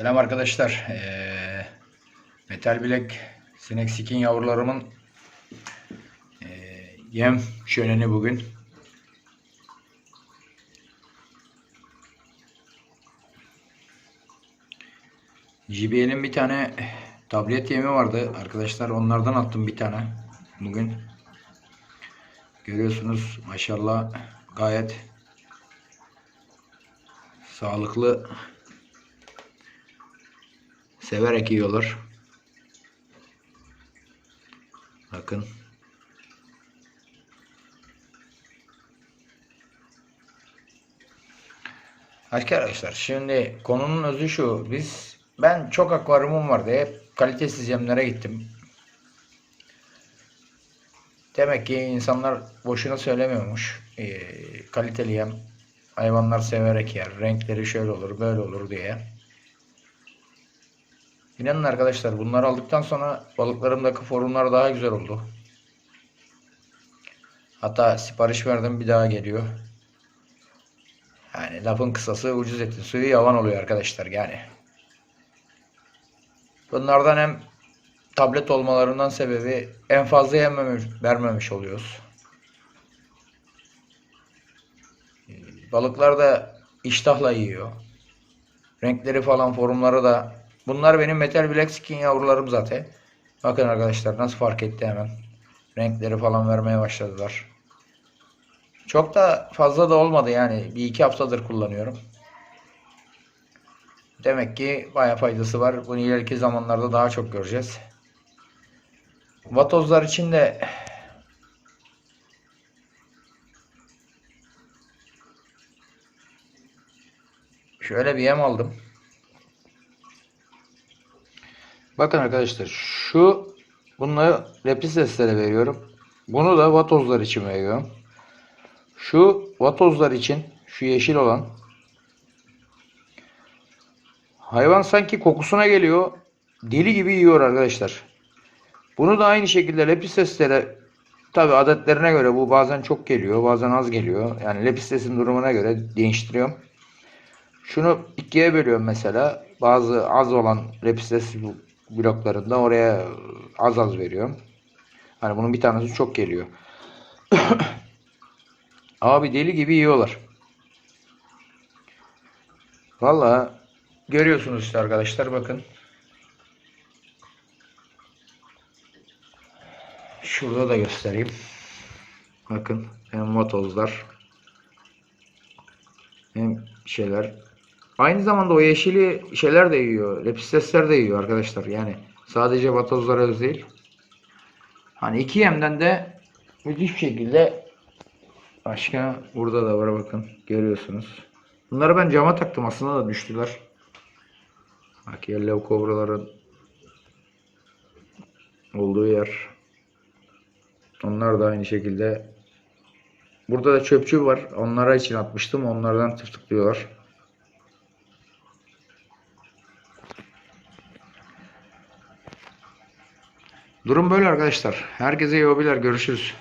Selam arkadaşlar. Ee, Metal Bilek Sinek Skin yavrularımın ee, yem şöleni bugün. JBL'in bir tane tablet yemi vardı arkadaşlar. Onlardan attım bir tane bugün. Görüyorsunuz maşallah gayet sağlıklı severek yiyorlar. Bakın. Arkadaşlar şimdi konunun özü şu. Biz ben çok akvaryumum vardı. Hep kalitesiz yemlere gittim. Demek ki insanlar boşuna söylemiyormuş. Ee, kaliteli yem hayvanlar severek yer. Renkleri şöyle olur, böyle olur diye. İnanın arkadaşlar bunları aldıktan sonra balıklarımdaki formlar daha güzel oldu. Hatta sipariş verdim bir daha geliyor. Yani lafın kısası ucuz etin suyu yavan oluyor arkadaşlar yani. Bunlardan hem tablet olmalarından sebebi en fazla yememiş, vermemiş oluyoruz. Balıklar da iştahla yiyor. Renkleri falan formları da Bunlar benim Metal Black Skin yavrularım zaten. Bakın arkadaşlar nasıl fark etti hemen. Renkleri falan vermeye başladılar. Çok da fazla da olmadı yani. Bir iki haftadır kullanıyorum. Demek ki baya faydası var. Bunu ileriki zamanlarda daha çok göreceğiz. Vatozlar için de şöyle bir yem aldım. Bakın arkadaşlar şu bunları lepiseslere veriyorum. Bunu da vatozlar için veriyorum. Şu vatozlar için şu yeşil olan hayvan sanki kokusuna geliyor. Deli gibi yiyor arkadaşlar. Bunu da aynı şekilde lepiseslere tabi adetlerine göre bu bazen çok geliyor bazen az geliyor. Yani lepisesin durumuna göre değiştiriyorum. Şunu ikiye bölüyorum mesela. Bazı az olan lepistes bloklarında oraya az az veriyorum. Hani bunun bir tanesi çok geliyor. Abi deli gibi yiyorlar. Vallahi görüyorsunuz işte arkadaşlar bakın. Şurada da göstereyim. Bakın hem vatozlar hem şeyler Aynı zamanda o yeşili şeyler de yiyor. Lepistesler de yiyor arkadaşlar. Yani sadece vatozlar öz değil. Hani iki yemden de müthiş şekilde başka burada da var bakın. Görüyorsunuz. Bunları ben cama taktım aslında da düştüler. Bak yellow kobraların olduğu yer. Onlar da aynı şekilde. Burada da çöpçü var. Onlara için atmıştım. Onlardan tıklıyorlar. Durum böyle arkadaşlar. Herkese iyi hobiler. Görüşürüz.